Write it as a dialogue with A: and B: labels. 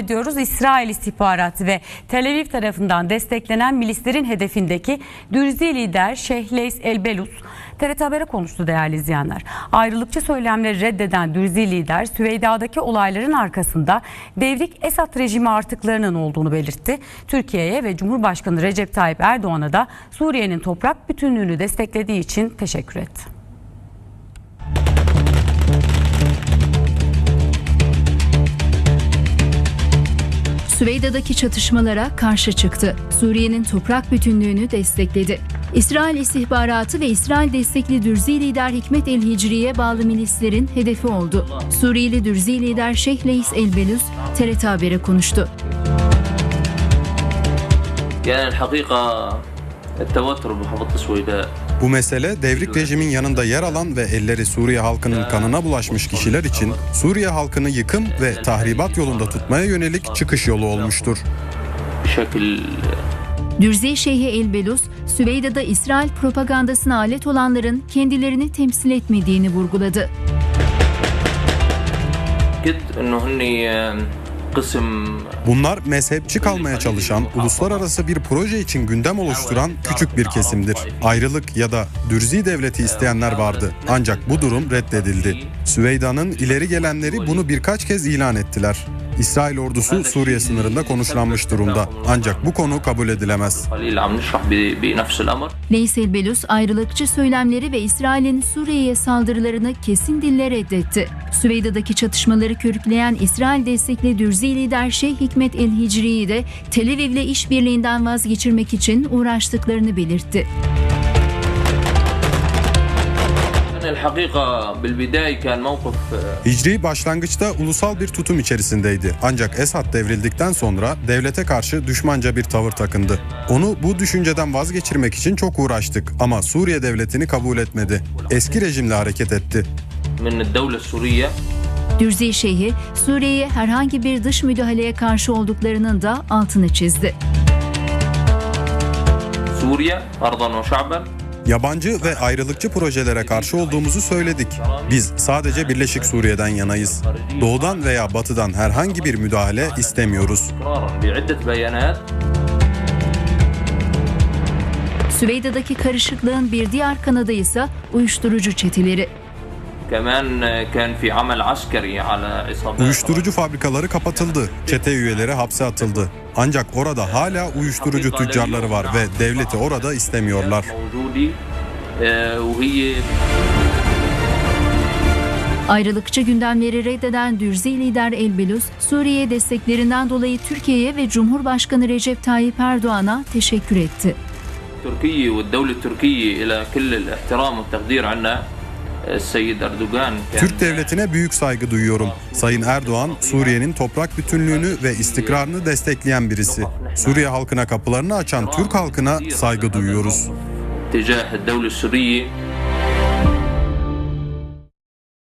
A: ediyoruz. İsrail istihbaratı ve Tel Aviv tarafından desteklenen milislerin hedefindeki Dürzi lider Şeyh Leys El-Belus TRT Haber'e konuştu değerli izleyenler. Ayrılıkçı söylemleri reddeden Dürzi lider Süveyda'daki olayların arkasında devrik Esad rejimi artıklarının olduğunu belirtti. Türkiye'ye ve Cumhurbaşkanı Recep Tayyip Erdoğan'a da Suriye'nin toprak bütünlüğünü desteklediği için teşekkür etti.
B: Süveyda'daki çatışmalara karşı çıktı. Suriye'nin toprak bütünlüğünü destekledi. İsrail istihbaratı ve İsrail destekli Dürzi lider Hikmet el Hicri'ye bağlı milislerin hedefi oldu. Suriyeli Dürzi lider Şeyh Leys el Belus TRT Haber'e konuştu.
C: يعني الحقيقة التوتر بمحافظة السويداء
D: bu mesele devrik rejimin yanında yer alan ve elleri Suriye halkının kanına bulaşmış kişiler için Suriye halkını yıkım ve tahribat yolunda tutmaya yönelik çıkış yolu olmuştur.
B: Dürzi Şeyhi Elbelus, Süveyda'da İsrail propagandasına alet olanların kendilerini temsil etmediğini vurguladı.
D: Bunlar mezhepçi kalmaya çalışan, uluslararası bir proje için gündem oluşturan küçük bir kesimdir. Ayrılık ya da dürzi devleti isteyenler vardı. Ancak bu durum reddedildi. Süveyda'nın ileri gelenleri bunu birkaç kez ilan ettiler. İsrail ordusu Suriye sınırında konuşlanmış durumda. Ancak bu konu kabul edilemez.
B: Veysel Belus ayrılıkçı söylemleri ve İsrail'in Suriye'ye saldırılarını kesin dille reddetti. Süveyda'daki çatışmaları körükleyen İsrail destekli Dürzi lider Şeyh Hikmet El Hicri'yi de Tel Aviv'le işbirliğinden vazgeçirmek için uğraştıklarını belirtti.
D: Hicri başlangıçta ulusal bir tutum içerisindeydi. Ancak Esad devrildikten sonra devlete karşı düşmanca bir tavır takındı. Onu bu düşünceden vazgeçirmek için çok uğraştık ama Suriye devletini kabul etmedi. Eski rejimle hareket etti.
C: من الدولة السورية
B: Dürzi Şeyhi, Suriye'ye herhangi bir dış müdahaleye karşı olduklarının da altını çizdi.
C: سوريا أرضا وشعبا
D: Yabancı ve ayrılıkçı projelere karşı olduğumuzu söyledik. Biz sadece Birleşik Suriye'den yanayız. Doğudan veya batıdan herhangi bir müdahale istemiyoruz.
C: إقرارا بعدة بيانات
B: Süveyda'daki karışıklığın bir diğer kanadı ise uyuşturucu çeteleri.
D: Uyuşturucu fabrikaları kapatıldı, çete üyeleri hapse atıldı. Ancak orada hala uyuşturucu tüccarları var ve devleti orada istemiyorlar.
C: E,
B: Ayrılıkçı gündemleri reddeden Dürzi lider Elbilus, Suriye desteklerinden dolayı Türkiye'ye ve Cumhurbaşkanı Recep Tayyip Erdoğan'a teşekkür etti.
C: Türkiye ve devlet Türkiye ile kül ihtiram ve takdir anna
D: Türk devletine büyük saygı duyuyorum. Sayın Erdoğan, Suriye'nin toprak bütünlüğünü ve istikrarını destekleyen birisi. Suriye halkına kapılarını açan Türk halkına saygı duyuyoruz.